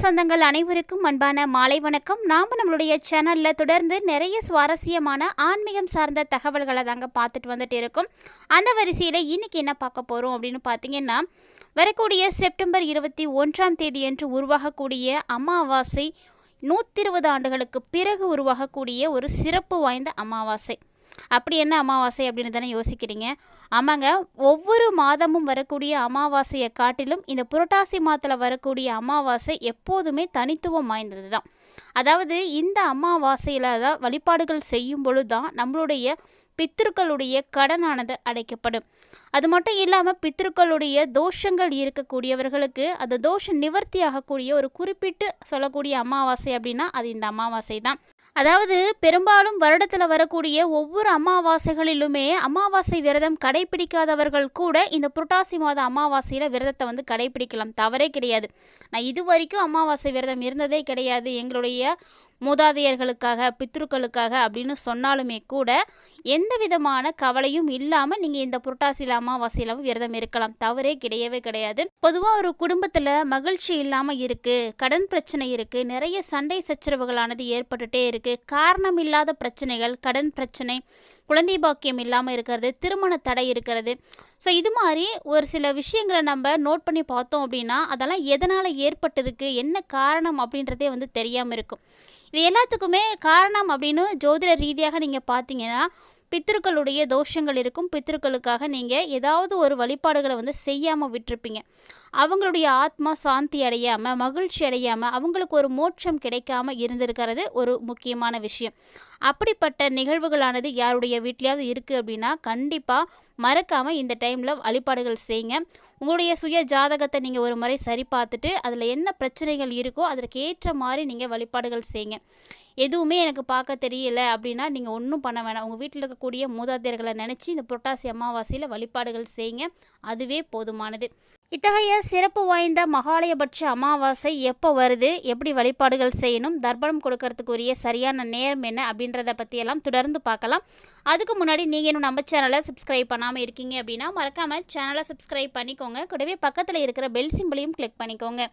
சொந்தங்கள் அனைவருக்கும் அன்பான மாலை வணக்கம். நாம் நம்மளுடைய சேனலில் தொடர்ந்து நிறைய சுவாரஸ்யமான ஆன்மீகம் சார்ந்த தகவல்களை தாங்க பார்த்துட்டு வந்துட்டு இருக்கோம். அந்த வரிசையில் இன்னைக்கு என்ன பார்க்க போகிறோம் அப்படின்னு பார்த்தீங்கன்னா வரக்கூடிய செப்டம்பர் இருபத்தி ஒன்றாம் தேதியன்று உருவாகக்கூடிய அமாவாசை நூற்றி இருபது ஆண்டுகளுக்கு பிறகு உருவாகக்கூடிய ஒரு சிறப்பு வாய்ந்த அமாவாசை. அப்படி என்ன அமாவாசை அப்படின்னு தானே யோசிக்கிறீங்க? ஆமாங்க ஒவ்வொரு மாதமும் வரக்கூடிய அமாவாசையை காட்டிலும் இந்த புரட்டாசி மாதத்தில் வரக்கூடிய அமாவாசை எப்போதுமே தனித்துவம் வாய்ந்தது தான் அதாவது இந்த அமாவாசையில் தான் வழிபாடுகள் செய்யும் பொழுது தான் நம்மளுடைய பித்திருக்களுடைய கடனானது அடைக்கப்படும். அது மட்டும் இல்லாமல் பித்திருக்களுடைய தோஷங்கள் இருக்கக்கூடியவர்களுக்கு அந்த தோஷம் நிவர்த்தி ஆகக்கூடிய ஒரு குறிப்பிட்டு சொல்லக்கூடிய அமாவாசை அப்படின்னா அது இந்த அமாவாசை தான் அதாவது பெரும்பாலும் வருடத்தில் வரக்கூடிய ஒவ்வொரு அமாவாசைகளிலுமே அமாவாசை விரதம் கடைபிடிக்காதவர்கள் கூட இந்த புரட்டாசி மாத அமாவாசையில் விரதத்தை வந்து கடைபிடிக்கலாம் தவறே கிடையாது. நான் இது வரைக்கும் அமாவாசை விரதம் இருந்ததே கிடையாது. எங்களுடைய மூதாதையர்களுக்காக பித்ருக்களுக்காக அப்படின்னு சொன்னாலுமே கூட எந்த விதமான கவலையும் இல்லாமல் நீங்கள் இந்த புரட்டாசியில் அமாவாசையிலாமல் விரதம் இருக்கலாம். தவறே கிடையவே கிடையாது. பொதுவாக ஒரு குடும்பத்தில் மகிழ்ச்சி இல்லாமல் இருக்குது கடன் பிரச்சனை இருக்குது நிறைய சண்டை சச்சரவுகளானது ஏற்பட்டுட்டே இருக்குது காரணம் இல்லாத பிரச்சனைகள் கடன் பிரச்சனை குழந்தை பாக்கியம் இல்லாமல் இருக்கிறது திருமண தடை இருக்கிறது. ஸோ இது மாதிரி ஒரு சில விஷயங்களை நம்ம நோட் பண்ணி பார்த்தோம் அப்படின்னா அதெல்லாம் எதனால் ஏற்பட்டிருக்கு என்ன காரணம் அப்படின்றதே வந்து தெரியாமல் இருக்கும். இது எல்லாத்துக்குமே காரணம் அப்படின்னு ஜோதிட ரீதியாக நீங்கள் பார்த்தீங்கன்னா பித்திருக்களுடைய தோஷங்கள் இருக்கும். பித்திருக்களுக்காக நீங்கள் ஏதாவது ஒரு வழிபாடுகளை வந்து செய்யாமல் விட்டுருப்பீங்க. அவங்களுடைய ஆத்மா சாந்தி அடையாமல் மகிழ்ச்சி அடையாமல் அவங்களுக்கு ஒரு மோட்சம் கிடைக்காம இருந்திருக்கிறது ஒரு முக்கியமான விஷயம். அப்படிப்பட்ட நிகழ்வுகளானது யாருடைய வீட்லேயாவது இருக்குது அப்படின்னா கண்டிப்பாக மறக்காமல் இந்த டைமில் வழிபாடுகள் செய்யுங்க உங்களுடைய சுய ஜாதகத்தை நீங்கள் ஒரு முறை சரி பார்த்துட்டு அதில் என்ன பிரச்சனைகள் இருக்கோ அதற்கு ஏற்ற மாதிரி நீங்கள் வழிபாடுகள் செய்யுங்க எதுவுமே எனக்கு பார்க்க தெரியல அப்படின்னா நீங்கள் ஒன்றும் பண்ண வேணாம். உங்கள் வீட்டில் இருக்கக்கூடிய மூதாதையர்களை நினச்சி இந்த புரட்டாசி அமாவாசையில் வழிபாடுகள் செய்யுங்க. அதுவே போதுமானது. இத்தகைய சிறப்பு வாய்ந்த மகாலயபட்ச அமாவாசை எப்போ வருது? எப்படி வழிபாடுகள் செய்யணும்? தர்ப்பணம் கொடுக்கறதுக்குரிய சரியான நேரம் என்ன? அப்படின்றத பற்றியெல்லாம் தொடர்ந்து பார்க்கலாம். அதுக்கு முன்னாடி நீங்கள் இன்னும் நம்ம சேனலை சப்ஸ்கிரைப் பண்ணாமல் இருக்கீங்க அப்படின்னா மறக்காமல் சேனலை சப்ஸ்கிரைப் பண்ணிக்கோங்க. கூடவே பக்கத்தில் இருக்கிற பெல் சிம்பிளையும் கிளிக் பண்ணிக்கோங்க.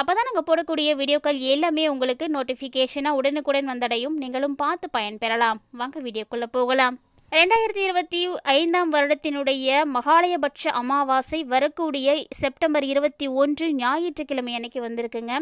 அப்போ தான் நாங்கள் போடக்கூடிய வீடியோக்கள் எல்லாமே உங்களுக்கு நோட்டிஃபிகேஷனாக உடனுக்குடன் வந்தடையும். நீங்களும் பார்த்து பயன்பெறலாம். வாங்க வீடியோக்குள்ளே போகலாம். ரெண்டாயிரத்தி இருபத்தி ஐந்தாம் வருடத்தினுடைய மகாலயபட்ச அமாவாசை வரக்கூடிய செப்டம்பர் இருபத்தி ஒன்று ஞாயிற்றுக்கிழமை அன்னைக்கு வந்திருக்குங்க.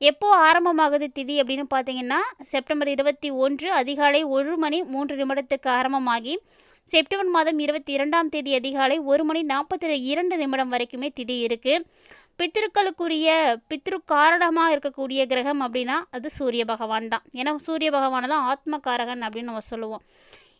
எப்போது ஆரம்பமாகுது திதி அப்படின்னு பார்த்தீங்கன்னா செப்டம்பர் இருபத்தி ஒன்று அதிகாலை ஒரு மணி மூன்று நிமிடத்துக்கு ஆரம்பமாகி செப்டம்பர் மாதம் இருபத்தி இரண்டாம் தேதி அதிகாலை ஒரு மணி நாற்பத்தி இரண்டு நிமிடம் வரைக்குமே திதி இருக்குது பித்திருக்களுக்குரிய பித்ரு காரணமாக இருக்கக்கூடிய கிரகம் அப்படின்னா அது சூரிய பகவான் தான். ஏன்னா சூரிய பகவானை தான் ஆத்மகாரகன் அப்படின்னு நம்ம சொல்லுவோம்.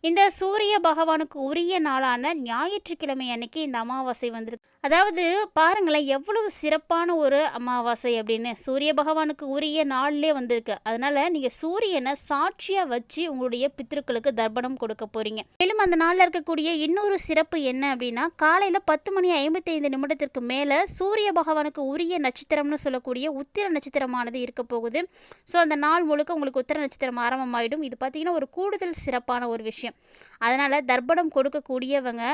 இந்த சூரிய பகவானுக்கு உரிய நாளான ஞாயிற்றுக்கிழமை அன்னைக்கு இந்த அமாவாசை வந்திருக்கு. அதாவது பாருங்களேன் எவ்வளவு சிறப்பான ஒரு அமாவாசை அப்படின்னு. சூரிய பகவானுக்கு உரிய நாள்லே வந்திருக்கு. அதனால நீங்க சூரியனை சாட்சியா வச்சு உங்களுடைய பித்திருக்களுக்கு தர்ப்பணம் கொடுக்க போறீங்க. மேலும் அந்த நாளில் இருக்கக்கூடிய இன்னொரு சிறப்பு என்ன அப்படின்னா காலையில பத்து மணி ஐம்பத்தி ஐந்து நிமிடத்திற்கு மேல சூரிய பகவானுக்கு உரிய நட்சத்திரம்னு சொல்லக்கூடிய உத்திர நட்சத்திரமானது இருக்க போகுது. ஸோ அந்த நாள் முழுக்க உங்களுக்கு உத்திர நட்சத்திரம் ஆரம்பமாயிடும். இது பார்த்தீங்கன்னா ஒரு கூடுதல் சிறப்பான ஒரு விஷயம். அதனால் தர்ப்பணம் கொடுக்கக்கூடியவங்க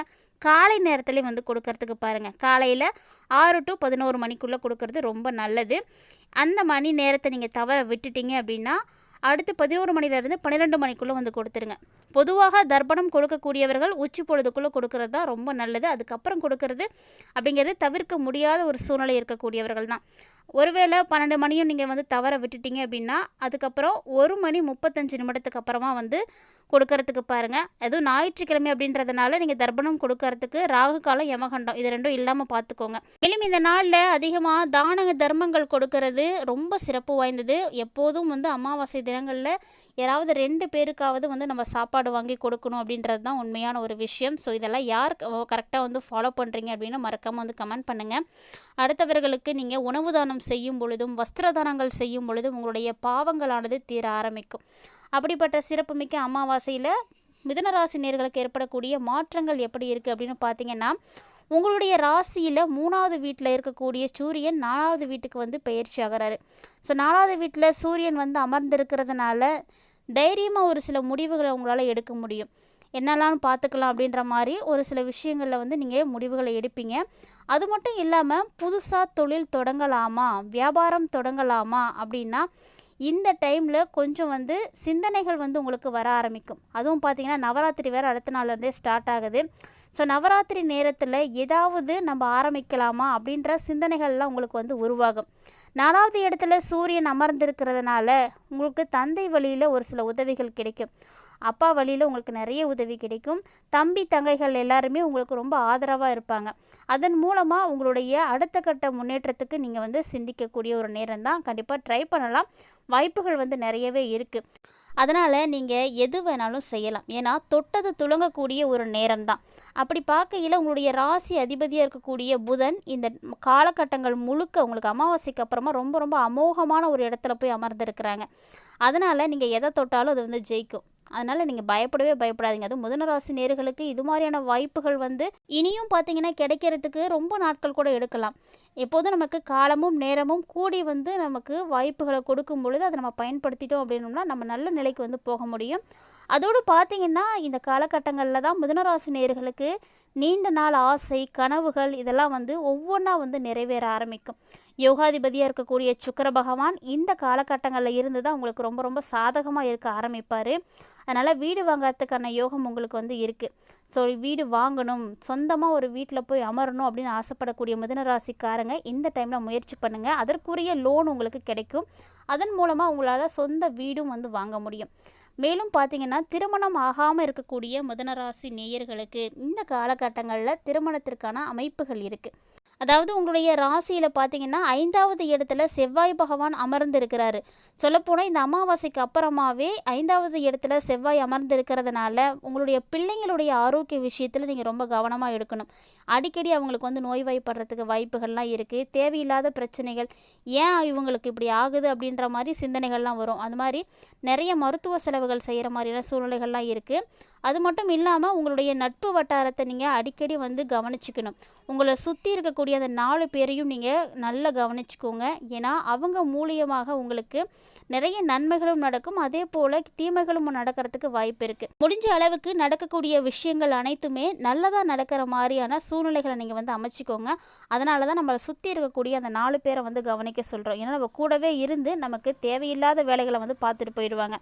காலை நேரத்துலேயும் வந்து கொடுக்கறதுக்கு பாருங்கள் காலையில் ஆறு டு பதினோரு மணிக்குள்ளே கொடுக்கறது ரொம்ப நல்லது. அந்த மணி நேரத்தை நீங்கள் தவற விட்டுட்டீங்க அப்படின்னா அடுத்து பதினோரு மணிலேருந்து பன்னிரெண்டு மணிக்குள்ளே வந்து கொடுத்துருங்க. பொதுவாக தர்ப்பணம் கொடுக்கக்கூடியவர்கள் உச்சி பொழுதுக்குள்ளே கொடுக்கறது தான் ரொம்ப நல்லது. அதுக்கப்புறம் கொடுக்கறது அப்படிங்கிறது தவிர்க்க முடியாத ஒரு சூழ்நிலை இருக்கக்கூடியவர்கள் தான். ஒருவேளை பன்னெண்டு மணியும் நீங்கள் வந்து தவற விட்டுட்டீங்க அப்படின்னா அதுக்கப்புறம் ஒரு மணி முப்பத்தஞ்சு நிமிடத்துக்கு அப்புறமா வந்து கொடுக்கறதுக்கு பாருங்கள் அதுவும் ஞாயிற்றுக்கிழமை அப்படின்றதுனால நீங்கள் தர்ப்பணம் கொடுக்கறதுக்கு ராகு காலம் யமகண்டம் இது ரெண்டும் இல்லாமல் பார்த்துக்கோங்க மேலும் இந்த நாளில் அதிகமாக தான தர்மங்கள் கொடுக்கறது ரொம்ப சிறப்பு வாய்ந்தது. எப்போதும் வந்து அமாவாசை தினங்களில் யாராவது ரெண்டு பேருக்காவது வந்து நம்ம சாப்பாடு வாங்கி கொடுக்கணும் அப்படின்றது தான் உண்மையான ஒரு விஷயம். ஸோ இதெல்லாம் யார் கரெக்டாக வந்து ஃபாலோ பண்ணுறீங்க அப்படின்னு மறக்காமல் வந்து கமெண்ட் பண்ணுங்கள் அடுத்தவர்களுக்கு நீங்கள் உணவு தானம் செய்யும் பொழுதும் வஸ்திர தானங்கள் செய்யும் பொழுதும் உங்களுடைய பாவங்களானது தீர ஆரம்பிக்கும். அப்படிப்பட்ட சிறப்புமிக்க அமாவாசையில் மிதுனராசி நேர்களுக்கு ஏற்படக்கூடிய மாற்றங்கள் எப்படி இருக்குது அப்படின்னு பார்த்தீங்கன்னா உங்களுடைய ராசியில் மூணாவது வீட்டில் இருக்கக்கூடிய சூரியன் நாலாவது வீட்டுக்கு வந்து பயிற்சி ஆகிறாரு. ஸோ நாலாவது வீட்டில் சூரியன் வந்து அமர்ந்திருக்கிறதுனால தைரியமாக ஒரு சில முடிவுகளை உங்களால் எடுக்க முடியும். என்னெல்லாம் பார்த்துக்கலாம் அப்படின்ற மாதிரி ஒரு சில விஷயங்களில் வந்து நீங்கள் முடிவுகளை எடுப்பீங்க. அது மட்டும் இல்லாமல் புதுசாக தொழில் தொடங்கலாமா? வியாபாரம் தொடங்கலாமா? அப்படின்னா இந்த டைமில் கொஞ்சம் வந்து சிந்தனைகள் வந்து உங்களுக்கு வர ஆரம்பிக்கும். அதுவும் பார்த்தீங்கன்னா நவராத்திரி வேறு அடுத்த நாள்லேருந்தே ஸ்டார்ட் ஆகுது. ஸோ நவராத்திரி நேரத்தில் ஏதாவது நம்ம ஆரம்பிக்கலாமா அப்படின்ற சிந்தனைகள்லாம் உங்களுக்கு வந்து உருவாகும். நாலாவது இடத்துல சூரியன் அமர்ந்திருக்கிறதுனால உங்களுக்கு தந்தை வழியில் ஒரு சில உதவிகள் கிடைக்கும். அப்பா வழியில் உங்களுக்கு நிறைய உதவி கிடைக்கும். தம்பி தங்கைகள் எல்லாருமே உங்களுக்கு ரொம்ப ஆதரவாக இருப்பாங்க. அதன் மூலமாக உங்களுடைய அடுத்த கட்ட முன்னேற்றத்துக்கு நீங்கள் வந்து சிந்திக்கக்கூடிய ஒரு நேரம் தான். கண்டிப்பாக ட்ரை பண்ணலாம். வாய்ப்புகள் வந்து நிறையவே இருக்குது அதனால் நீங்கள் எது வேணாலும் செய்யலாம். ஏன்னா தொட்டது துளங்கக்கூடிய ஒரு நேரம் தான். அப்படி பார்க்கையில் உங்களுடைய ராசி அதிபதியாக இருக்கக்கூடிய புதன் இந்த காலகட்டங்கள் முழுக்க உங்களுக்கு அமாவாசைக்கு அப்புறமா ரொம்ப ரொம்ப அமோகமான ஒரு இடத்துல போய் அமர்ந்திருக்கிறாங்க. அதனால் நீங்கள் எதை தொட்டாலும் அது வந்து ஜெயிக்கும். அதனால் நீங்கள் பயப்படவே பயப்படாதீங்க. அதுவும் முதன ராசி நேர்களுக்கு இது மாதிரியான வாய்ப்புகள் வந்து இனியும் பார்த்தீங்கன்னா கிடைக்கிறதுக்கு ரொம்ப நாட்கள் கூட எடுக்கலாம். எப்போதும் நமக்கு காலமும் நேரமும் கூடி வந்து நமக்கு வாய்ப்புகளை கொடுக்கும் பொழுது அதை நம்ம பயன்படுத்திட்டோம் அப்படின்னோம்னா நம்ம நல்ல நிலைக்கு வந்து போக முடியும். அதோடு பார்த்தீங்கன்னா இந்த காலகட்டங்களில் தான் மிதுனராசி நேர்களுக்கு நீண்ட நாள் ஆசை கனவுகள் இதெல்லாம் வந்து ஒவ்வொன்றா வந்து நிறைவேற ஆரம்பிக்கும். யோகாதிபதியாக இருக்கக்கூடிய சுக்கர பகவான் இந்த காலகட்டங்களில் இருந்து தான் உங்களுக்கு ரொம்ப ரொம்ப சாதகமாக இருக்க ஆரம்பிப்பார். அதனால் வீடு வாங்கிறதுக்கான யோகம் உங்களுக்கு வந்து இருக்குது ஸோ வீடு வாங்கணும் சொந்தமாக ஒரு வீட்டில் போய் அமரணும் அப்படின்னு ஆசைப்படக்கூடிய மிதனராசிக்காரங்க இந்த டைமில் முயற்சி பண்ணுங்கள் அதற்குரிய லோன் உங்களுக்கு கிடைக்கும். அதன் மூலமாக உங்களால் சொந்த வீடும் வந்து வாங்க முடியும். மேலும் பார்த்தீங்கன்னா திருமணம் ஆகாமல் இருக்கக்கூடிய மிதனராசி நேயர்களுக்கு இந்த காலகட்டங்களில் திருமணத்திற்கான அமைப்புகள் இருக்குது அதாவது உங்களுடைய ராசியில் பார்த்தீங்கன்னா ஐந்தாவது இடத்துல செவ்வாய் பகவான் அமர்ந்திருக்கிறாரு. சொல்லப்போனால் இந்த அமாவாசைக்கு அப்புறமாவே ஐந்தாவது இடத்துல செவ்வாய் அமர்ந்திருக்கிறதுனால உங்களுடைய பிள்ளைங்களுடைய ஆரோக்கிய விஷயத்தில் நீங்கள் ரொம்ப கவனமாக எடுக்கணும். அடிக்கடி அவங்களுக்கு வந்து நோய்வாய்ப்படுறதுக்கு வாய்ப்புகள்லாம் இருக்குது தேவையில்லாத பிரச்சனைகள் ஏன் இவங்களுக்கு இப்படி ஆகுது அப்படின்ற மாதிரி சிந்தனைகள்லாம் வரும். அது மாதிரி நிறைய மருத்துவ செலவுகள் செய்கிற மாதிரியான சூழ்நிலைகள்லாம் இருக்குது அது மட்டும் இல்லாமல் உங்களுடைய நட்பு வட்டாரத்தை நீங்கள் அடிக்கடி வந்து கவனிச்சுக்கணும். உங்களை சுற்றி இருக்கக்கூடிய அந்த நாலு பேரையும் நீங்கள் நல்லா கவனிச்சுக்கோங்க. ஏன்னா அவங்க மூலியமாக உங்களுக்கு நிறைய நன்மைகளும் நடக்கும். அதே போல் தீமைகளும் நடக்கிறதுக்கு வாய்ப்பு இருக்குது முடிஞ்ச அளவுக்கு நடக்கக்கூடிய விஷயங்கள் அனைத்துமே நல்லதாக நடக்கிற மாதிரியான சூழ்நிலைகளை நீங்கள் வந்து அமைச்சிக்கோங்க. அதனால தான் நம்மளை சுற்றி இருக்கக்கூடிய அந்த நாலு பேரை வந்து கவனிக்க சொல்கிறோம் ஏன்னா நம்ம கூடவே இருந்து நமக்கு தேவையில்லாத வேலைகளை வந்து பார்த்துட்டு போயிடுவாங்க.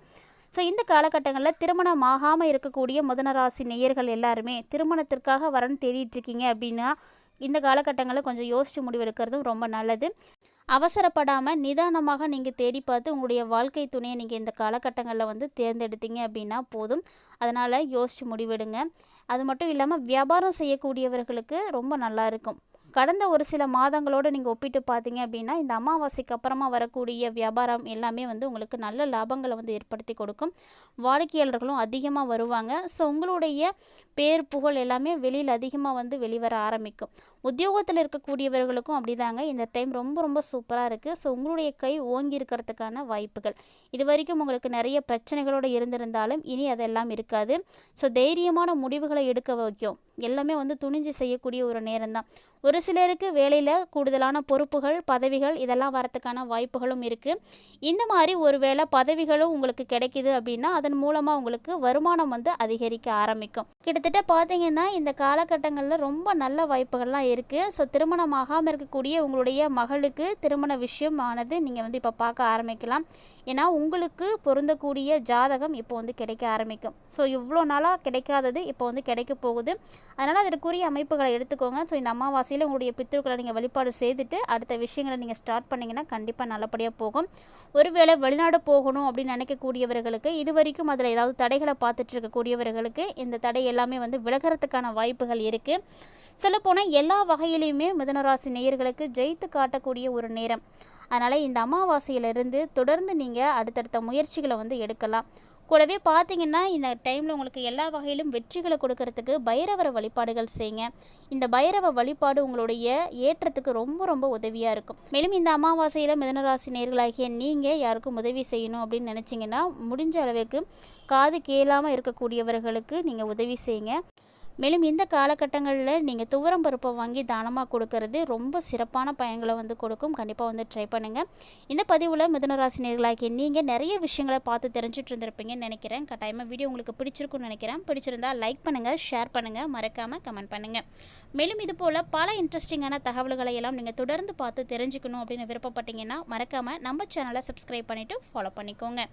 ஸோ இந்த காலகட்டங்களில் திருமணம் ஆகாமல் இருக்கக்கூடிய முதனராசி நேயர்கள் எல்லாருமே திருமணத்திற்காக வரன்னு தேடிட்டு இருக்கீங்க அப்படின்னா இந்த காலகட்டங்களில் கொஞ்சம் யோசித்து முடிவெடுக்கிறதும் ரொம்ப நல்லது. அவசரப்படாமல் நிதானமாக நீங்கள் தேடி பார்த்து உங்களுடைய வாழ்க்கை துணையை நீங்கள் இந்த காலகட்டங்களில் வந்து தேர்ந்தெடுத்தீங்க அப்படின்னா போதும். அதனால் யோசித்து முடிவெடுங்க. அது மட்டும் இல்லாமல் வியாபாரம் செய்யக்கூடியவர்களுக்கு ரொம்ப நல்லா இருக்கும். கடந்த ஒரு சில மாதங்களோடு நீங்கள் ஒப்பிட்டு பார்த்தீங்க அப்படின்னா இந்த அமாவாசைக்கு அப்புறமா வரக்கூடிய வியாபாரம் எல்லாமே வந்து உங்களுக்கு நல்ல லாபங்களை வந்து ஏற்படுத்தி கொடுக்கும். வாடிக்கையாளர்களும் அதிகமாக வருவாங்க. ஸோ உங்களுடைய பேர் புகழ் எல்லாமே வெளியில் அதிகமாக வந்து வெளிவர ஆரம்பிக்கும். உத்தியோகத்தில் இருக்கக்கூடியவர்களுக்கும் அப்படிதாங்க. இந்த டைம் ரொம்ப ரொம்ப சூப்பராக இருக்குது ஸோ உங்களுடைய கை ஓங்கி இருக்கிறதுக்கான வாய்ப்புகள். இது வரைக்கும் உங்களுக்கு நிறைய பிரச்சனைகளோடு இருந்திருந்தாலும் இனி அதெல்லாம் இருக்காது. ஸோ தைரியமான முடிவுகளை எடுக்க வைக்கும். எல்லாமே வந்து துணிஞ்சு செய்யக்கூடிய ஒரு நேரம் தான் ஒரு சிலருக்கு வேலையில் கூடுதலான பொறுப்புகள் பதவிகள் இதெல்லாம் வரத்துக்கான வாய்ப்புகளும் இருக்குது இந்த மாதிரி ஒரு வேளை பதவிகளும் உங்களுக்கு கிடைக்கிது அப்படின்னா அதன் மூலமாக உங்களுக்கு வருமானம் வந்து அதிகரிக்க ஆரம்பிக்கும். கிட்டத்தட்ட பார்த்தீங்கன்னா இந்த காலகட்டங்களில் ரொம்ப நல்ல வாய்ப்புகள்லாம் இருக்குது ஸோ திருமணம் ஆகாமல் இருக்கக்கூடிய உங்களுடைய மகளுக்கு திருமண விஷயம் ஆனது நீங்கள் வந்து இப்போ பார்க்க ஆரம்பிக்கலாம். ஏன்னா உங்களுக்கு பொருந்தக்கூடிய ஜாதகம் இப்போ வந்து கிடைக்க ஆரம்பிக்கும். ஸோ இவ்வளோ நாளாக கிடைக்காதது இப்போ வந்து கிடைக்க போகுது. அதனால் அதற்குரிய அமைப்புகளை எடுத்துக்கோங்க. ஸோ இந்த அமாவாசையில் உங்களுடைய பித்திருக்களை நீங்கள் வழிபாடு செய்துட்டு அடுத்த விஷயங்களை நீங்கள் ஸ்டார்ட் பண்ணிங்கன்னா கண்டிப்பாக நல்லபடியாக போகும். ஒருவேளை வெளிநாடு போகணும் அப்படின்னு நினைக்கக்கூடியவர்களுக்கு இது வரைக்கும் அதில் ஏதாவது தடைகளை பார்த்துட்டு இருக்கக்கூடியவர்களுக்கு இந்த தடை எல்லாமே வந்து விலகிறதுக்கான வாய்ப்புகள் இருக்குது சொல்லப்போனால் எல்லா வகையிலையுமே மிதனராசி நேயர்களுக்கு ஜெயித்து காட்டக்கூடிய ஒரு நேரம். அதனால் இந்த அமாவாசையிலிருந்து தொடர்ந்து நீங்கள் அடுத்தடுத்த முயற்சிகளை வந்து எடுக்கலாம். கூடவே பார்த்தீங்கன்னா இந்த டைமில் உங்களுக்கு எல்லா வகையிலும் வெற்றிகளை கொடுக்கறதுக்கு பைரவர வழிபாடுகள் செய்யுங்க. இந்த பைரவ வழிபாடு உங்களுடைய ஏற்றத்துக்கு ரொம்ப ரொம்ப உதவியாக இருக்கும். மேலும் இந்த அமாவாசையில் மிதனராசி நேர்களாகிய நீங்கள் யாருக்கும் உதவி செய்யணும் அப்படின்னு நினச்சிங்கன்னா முடிஞ்ச அளவுக்கு காது கேளாமல் இருக்கக்கூடியவர்களுக்கு நீங்கள் உதவி செய்யுங்க. மேலும் இந்த காலகட்டங்களில் நீங்கள் துவரம் பருப்பை வாங்கி தானமாக கொடுக்கறது ரொம்ப சிறப்பான பயன்களை வந்து கொடுக்கும். கண்டிப்பாக வந்து ட்ரை பண்ணுங்கள் இந்த பதிவில் மிதனராசினியர்களாகி நீங்கள் நிறைய விஷயங்களை பார்த்து தெரிஞ்சுட்டு இருந்திருப்பீங்கன்னு நினைக்கிறேன். கட்டாயமாக வீடியோ உங்களுக்கு பிடிச்சிருக்கும்னு நினைக்கிறேன். பிடிச்சிருந்தால் லைக் பண்ணுங்கள் ஷேர் பண்ணுங்கள் மறக்காமல் கமெண்ட் பண்ணுங்கள் மேலும் இது போல் பல இன்ட்ரெஸ்டிங்கான தகவல்களை எல்லாம் நீங்கள் தொடர்ந்து பார்த்து தெரிஞ்சுக்கணும் அப்படின்னு விருப்பப்பட்டீங்கன்னா மறக்காமல் நம்ம சேனலை சப்ஸ்கிரைப் பண்ணிவிட்டு ஃபாலோ பண்ணிக்கோங்க.